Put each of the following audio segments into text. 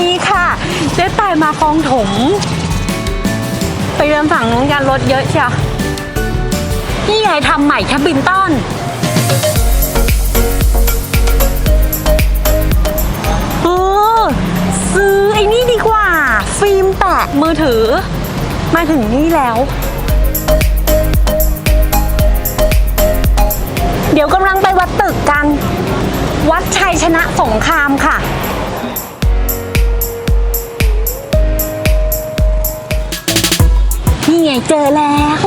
ดีค่ะ เจ๊ตายมาคลองถม ไปเดินฝั่งนู้นกันรถเยอะเชียวนี่ยายทำใหม่แคบินตันเออซื้อไอ้นี่ดีกว่า ฟิล์มแปะมือถือ มาถึงนี่แล้ว เดี๋ยวกำลังไปวัดตึกกัน วัดชัยชนะสงครามค่ะ ไงเจอแล้ว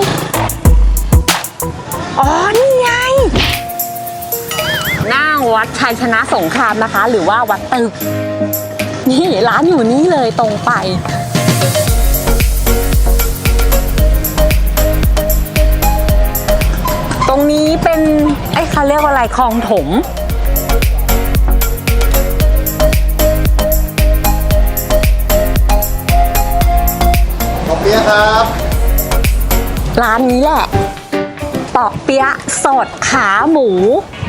อ๋อ นี่ไง หน้าวัดชัยชนะสงครามนะคะ หรือว่าวัดตึก นี่ร้านอยู่นี่เลยตรงไปตรงนี้เป็นไอ้เขาเรียกว่าอะไรคลองถม ขอบเปียครับ ร้านนี้แหละปอกเปี๊ยะสดขาหมู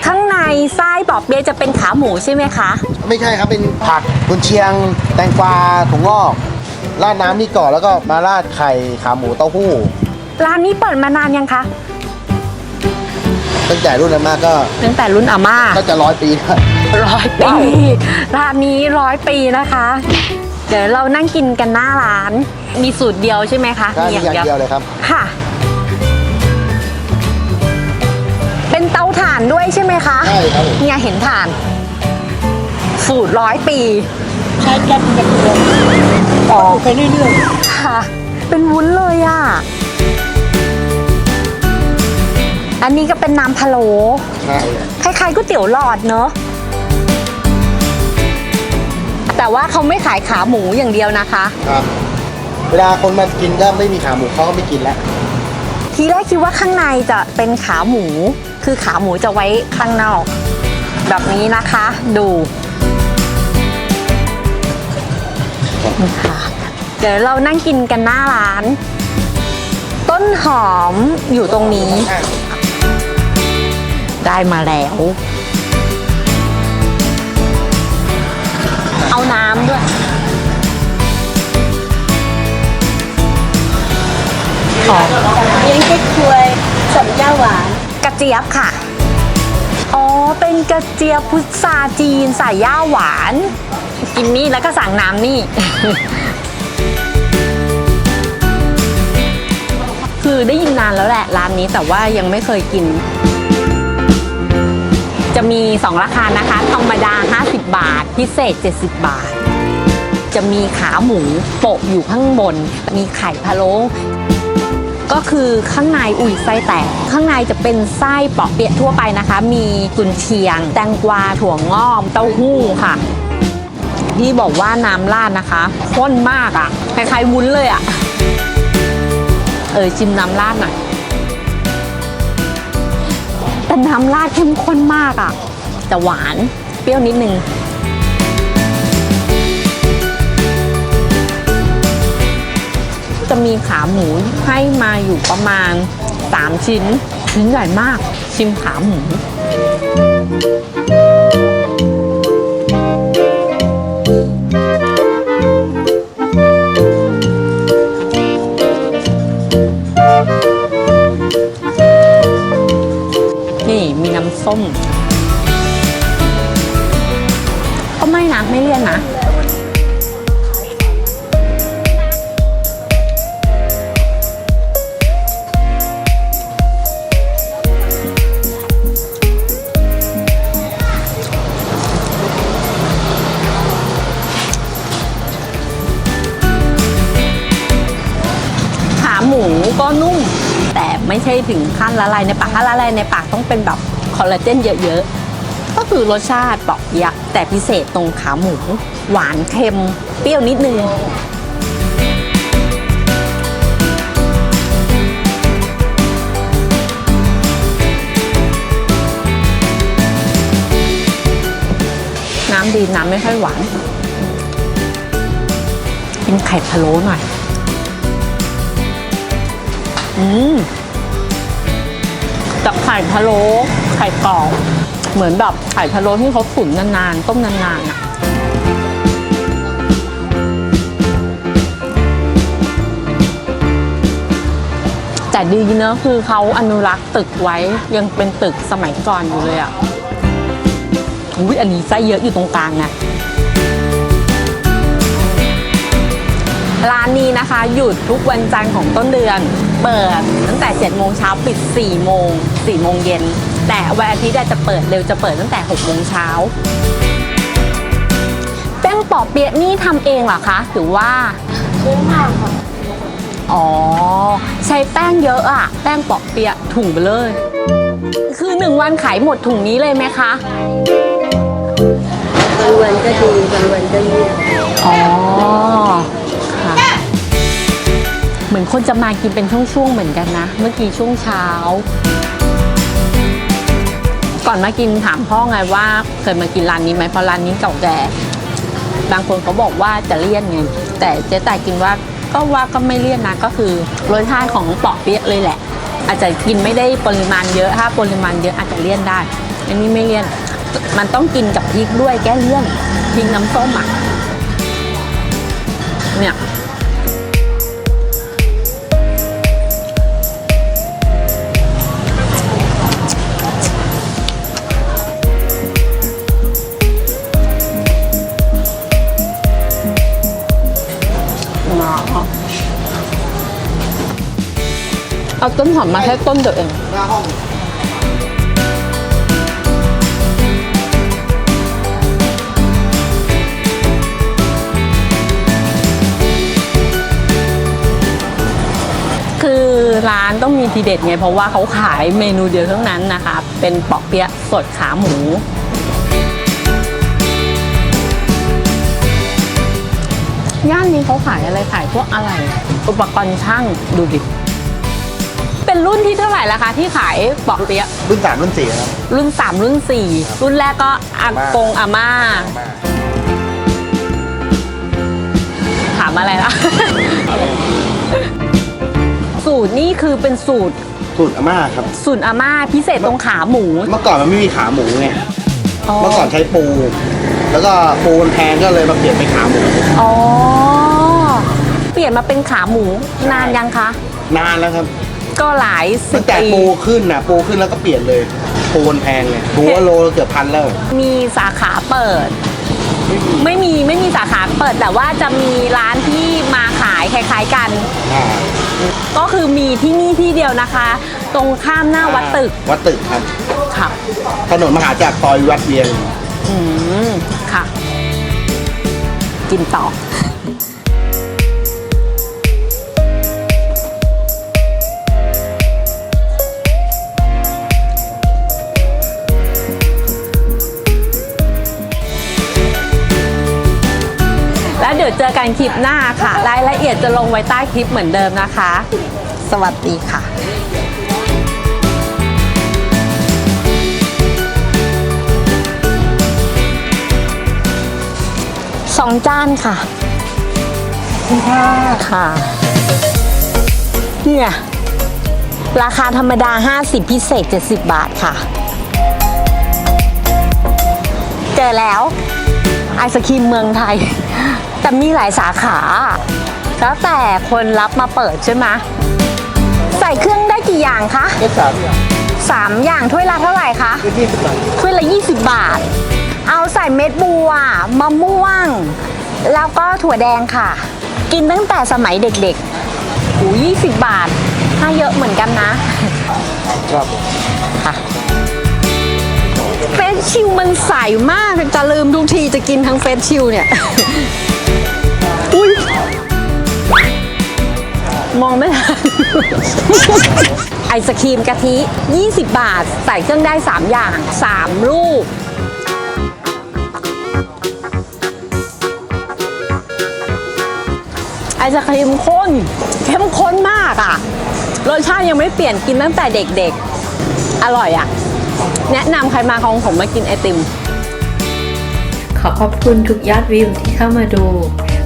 ข้างในไส้ปอกเปี๊ยะจะเป็นขาหมูใช่ไหมคะ ไม่ใช่ครับเป็นผักกุนเชียง แตงกวาถั่วงอกราดน้ำนี่ก่อนแล้วก็มาราดไข่ขาหมูเต้าหู้ ร้านนี้เปิดมานานยังคะ ตั้งแต่รุ่นนั้นมาก็ตั้งแต่รุ่นอาม่าก็จะร้อยปีแล้วร้อยปี ร้านนี้ร้อยปีนะคะ เดี๋ยวเรานั่งกินกันหน้าร้าน มีสูตรเดียวใช่ไหมคะได้มีอย่างเดียวเลยครับ ค่ะาถ่านด้วยใช่ไหมคะใช่ครับผม เนี่ยเห็นถ่าน สูตรร้อยปีใช้แก๊สเป็นตัวต่อไปเรื่อยค่ะ เป็นวุ้นเลยอะ อันนี้ก็เป็นน้ำพะโล้ใช่คล้ายๆก๋วยเตี๋ยวหลอดเนอะแต่ว่าเขาไม่ขายขาหมูอย่างเดียวนะคะ ครับ เวลาคนมากินก็ไม่มีขาหมูเขาก็ไม่กินแล้ว ทีแรกคิดว่าข้างในจะเป็นขาหมู คือขาหมูจะไว้ข้างนอก แบบนี้นะคะ ดูนี่ค่ะเดี๋ยวเรานั่งกินกันหน้าร้าน ต้นหอมอยู่ตรงนี้ ได้มาแล้ว เอาน้ำด้วย ๆเลี้ยงแค่ควยสับย่าหวานกระเจี๊ยบค่ะ อ๋อ เป็นกระเจี๊ยบพุทราจีนใส่ย่าหวาน กินนี่แล้วก็สั่งน้ำนี่ คือได้ยินนานแล้วแหละร้านนี้แต่ว่ายังไม่เคยกิน จะมี 2 ราคานะคะ ธรรมดา 50 บาท พิเศษ 70 บาท จะมีขาหมูโปะอยู่ข้างบน มีไข่พะโล้ ก็คือข้างในอุ่ยไส้แตก ข้างในจะเป็นไส้ปอกเปี๊ยะทั่วไปนะคะ มีกุนเชียง แตงกวาถั่วงอกเต้าหู้ค่ะที่บอกว่าน้ำราดนะคะข้นมากอะ่ะคล้ายๆวุ้นเลยอะ่ะ เออชิมน้ำราดหน่อยแต่น้ำราดเข้มข้นมากอะ่ะแต่หวานเปรี้ยวนิดนึง จะมีขาหมูให้มาอยู่ประมาณ 3 ชิ้น ชิ้นใหญ่มาก ชิมขาหมูนี่มีน้ำส้ม ก็ไม่นะไม่เลี่ยนนะ ไม่ใช่ถึงขั้นละลายในปากถ้าละลายในปากต้องเป็นแบบคอลลาเจนเยอะๆ ก็คือรสชาติปอกเปียะแต่พิเศษตรงขาหมู หวานเค็ม เปรี้ยวนิดนึงน้ำดีน้ำไม่ค่อยหวาน กินไข่พะโล้หน่อย อืมับไข่พะโล้ไข่กรอบเหมือนแบบไข่พะโล้ที่เขาตุ๋นนานๆ ต้มนานๆอะแต่ดีเนอะคือเขาอนุรักษ์ตึกไว้ยังเป็นตึกสมัยก่อนอยู่เลยอะอุ้ยอันนี้ไส้เยอะอยู่ตรงกลางไงร้านนี้นะคะ หยุดทุกวันจันทร์ของต้นเดือน เปิดตั้งแต่7โมงเช้าปิด4โมง4โมงเย็น แต่วันอาทิตย์อะจะเปิดเร็วจะเปิดตั้งแต่6โมงเช้าแป้งปอเปี๊ยะนี่ทำเองเหรอคะหรือว่าซื้อมาค่ะอ๋อ ใช้แป้งเยอะอะแป้งปอกเปียะถุงไปเลย คือหนึ่งวันขายหมดถุงนี้เลยไหมคะบางวันก็ดีบางวันก็เงียบอ๋อค่ะ เหมือนคนจะมากินเป็นช่วงๆเหมือนกันนะ เมื่อกี้ช่วงเช้า ก่อนมากินถามพ่อไงว่า เคยมากินร้านนี้ไหมเพราะร้านนี้เก่าแก่บางคนเขาบอกว่าจะเลี่ยนไงแต่เจ๊แต่กินว่าก็ว่าก็ไม่เลี่ยนนะก็คือรสชาติของปอกเปี๊ยะเลยแหละ อาจจะกินไม่ได้ปริมาณเยอะถ้าปริมาณเยอะอาจจะเลี่ยนได้ อันนี้ไม่เลี่ยนมันต้องกินกับพริกด้วยแก้เลี่ยนพริกน้ำส้มอะเนี่ย เอาต้นหอมมาแค่ต้นเดียวเอง หน้าห้องคือร้านต้องมีทีเด็ดไง เพราะว่าเขาขายเมนูเดียวเท่านั้นนะคะ เป็นปอกเปี๊ยะสดขาหมู ย่านนี้เขาขายอะไรขายพวกอะไร อุปกรณ์ช่างดูดิ เป็นรุ่นที่เท่าไหร่ละคะที่ขายปอกเปี๊ยะรุ่นสามรุ่นสี่ครับ รุ่น 3 รุ่น 4 รุ่นแรกก็อากงอาม่า มาถามอะไรล่ะ สูตรนี่คือเป็นสูตรสูตรอาม่าครับ สูตรอาม่าพิเศษตรงขาหมูเมื่อก่อนมันไม่มีขาหมูไง เมื่อก่อนใช้ปู แล้วก็ปูมันแพงก็เลยมาเปลี่ยนเป็นขาหมู อ๋อ เปลี่ยนมาเป็นขาหมูนานยังคะ นานแล้วครับ ก็หลายสิตั้บงแต่ปี ปูขึ้นนะปูขึ้นแล้วก็เปลี่ยนเลยปูมันแพงไงปูว่าโลเกือบพันแล้ว มีสาขาเปิด ไม่มีไม่มีสาขาเปิดแต่ว่าจะมีร้านที่มาขายคล้ายๆกัน อ่าก็คือมีที่นี่ที่เดียวนะคะ ตรงข้ามหน้าวัดตึกวัดตึกครับ ค่ะ ถนนมหาจากรซอยวัดเวียง อืม ค่ะ กินต่อ แล้วเดี๋ยวเจอกันคลิปหน้าค่ะ รายละเอียดจะลงไว้ใต้คลิปเหมือนเดิมนะคะ สวัสดีค่ะสองจานค่ะค่ะค่ะ เนี่ย ราคาธรรมดา 50 พิเศษ 70 บาทค่ะ เจอแล้ว ไอศครีมเมืองไทย แต่มีหลายสาขา แล้วแต่คนรับมาเปิดใช่ไหมใส่เครื่องได้กี่อย่างคะเอสสามอย่างสามอย่างถ้วยละเท่าไหร่คะคือยี่สิบบาทถ้วยละ 20 บาท เอาใส่เม็ดบัวมะม่วง แล้วก็ถั่วแดงค่ะ กินตั้งแต่สมัยเด็กๆหู20บาทถ้าเยอะเหมือนกันนะ ครับค่ะเฟสชิลมันใสมากจะลืมทุกทีจะกินทั้งเฟสชิลเนี่ย ไอศครีมกะทิ 20 บาท ใส่เครื่องได้ 3 อย่าง 3 ลูก ไอศครีมข้นเข้มข้นมากอะ่ะ รสชาติยังไม่เปลี่ยนกินตั้งแต่เด็กๆ อร่อยอะ่ะ แนะนำใครมาของผมมากินไอติม ขอขอบคุณทุกยอดวิวที่เข้ามาดู